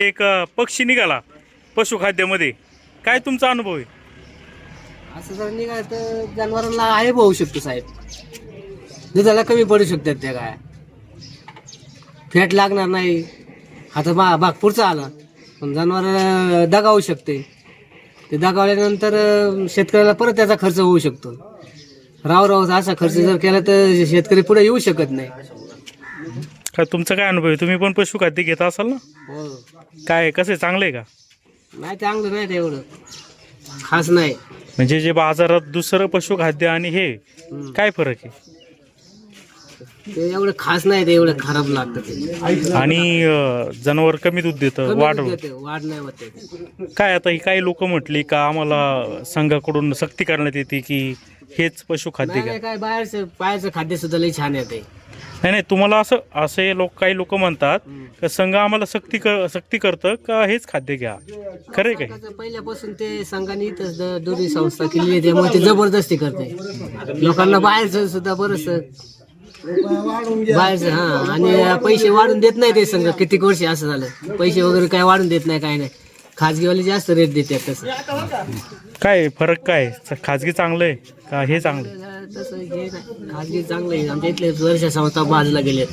एक पक्षी निघाला पशुखाद्यामध्ये. काय तुमचा अनुभव आहे? असं जर निघाल तर जनावरांना आहे होऊ शकतो साहेब. दुधाला कमी पडू शकतात त्या काय फॅट लागणार नाही. आता बा भाग पुढचा आला. पण जनावर दगावू शकते. ते दगावल्यानंतर शेतकऱ्याला परत त्याचा खर्च होऊ शकतो. राव राव असा खर्च जर केला तर शेतकरी पुढे येऊ शकत नाही. काय तुमचा काय अनुभव आहे? तुम्ही पण पशुखाद्य घेत असाल ना? हो. काय कसं आहे? चांगलं आहे का? नाही चांगलं नाही ते एवढं. खास नाही. म्हणजे जे बाजारात दुसरं पशुखाद्य आणि हे हम्म. काय फरक आहे? ते एवढं खास नाही ते एवढं खराब लागतं ते. आणि अ, जनावर कमी दूध देतं कमी वाढ दूध देते, वाढ नाही होत ते काय आता ही काही लोक म्हटली का आम्हाला संघाकडून सक्ती करण्यात येते की हेच पशुखाद्य नाही घ्या? नाही, काय बाहेरचं बाहेरचं खाद्य सुद्धा लई छान येते नाही नाही तुम्हाला असं असे लोक काही लोक म्हणतात का संघ आम्हाला सक्ती कर सक्ती करतं का हेच खाद्य घ्या? खरं आहे काय संघाचं पहिल्यापासून ते संघाने इथंच द- दुधी संस्था केलेली आहे त्यामुळे ते जबरदस्ती करते लोकांना बाहेरचं सुद्धा बरंच बाहेरचं हा आणि पैसे वाढून देत नाही ते संघ. किती वर्ष असं झालं. पैसे वगैरे काय वाढून देत नाही काय नाही. खाजगीवाले जास्त रेट देतात तसं. काय फरक काय? खाजगी चांगलं आहे का हे चांगलं आहे? तसं हे नाही. खाजगी चांगलं आहे. आमच्या इथले वर्ष संस्था बाजूला गेले